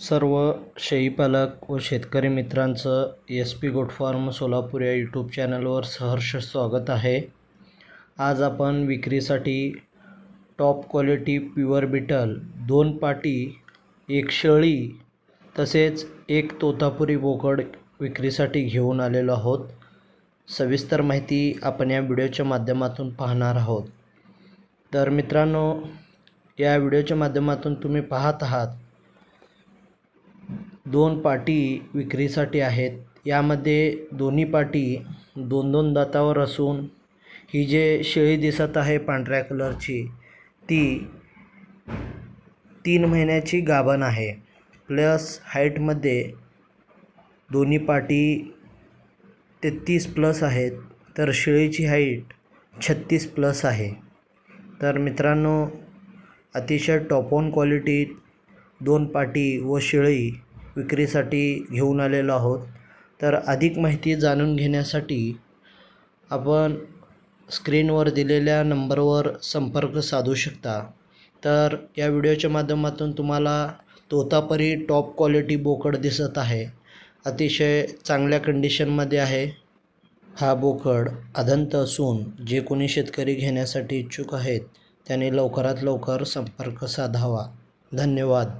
सर्व शेळीपालक व शेतकरी मित्रांचं S P goat farm Solapur या यूट्यूब चॅनलवर सहर्ष स्वागत आहे. आज आपण विक्रीसाठी टॉप क्वालिटी प्युअर बिटल दोन पाटी एक शेळी तसेच एक तोतापुरी बोकड विक्रीसाठी घेऊन आलेलो आहोत. सविस्तर माहिती आपण या व्हिडिओच्या माध्यमातून पाहणार आहोत. तर मित्रांनो या व्हिडिओच्या माध्यमातून तुम्ही पाहत आहात दोन पाटी विक्रीसाठी आहेत. यामध्ये दोन्ही पाटी दोन दोन दातावर असून ही जे शेळी दिसत आहे पांढऱ्या कलरची ती तीन महिन्याची गाभण आहे. प्लस हाईटमध्ये दोन्ही पाटी तेहतीस प्लस आहेत तर शेळीची हाईट छत्तीस प्लस आहे. तर मित्रांनो अतिशय टॉप ऑन क्वालिटीत दोन पाटी व शेळी विक्रीसाठी घेऊन आलेलो आहोत. तर अधिक माहिती जाणून घेण्यासाठी आपण स्क्रीनवर दिलेल्या नंबरवर संपर्क साधू शकता. तर या व्हिडिओच्या माध्यमातून तुम्हाला तोतापरी टॉप क्वालिटी बोकड दिसत आहे. अतिशय चांगल्या कंडिशनमध्ये आहे. हा बोकड अदंत असून जे कोणी शेतकरी घेण्यासाठी इच्छुक आहेत त्याने लवकरात लवकर संपर्क साधावा. धन्यवाद.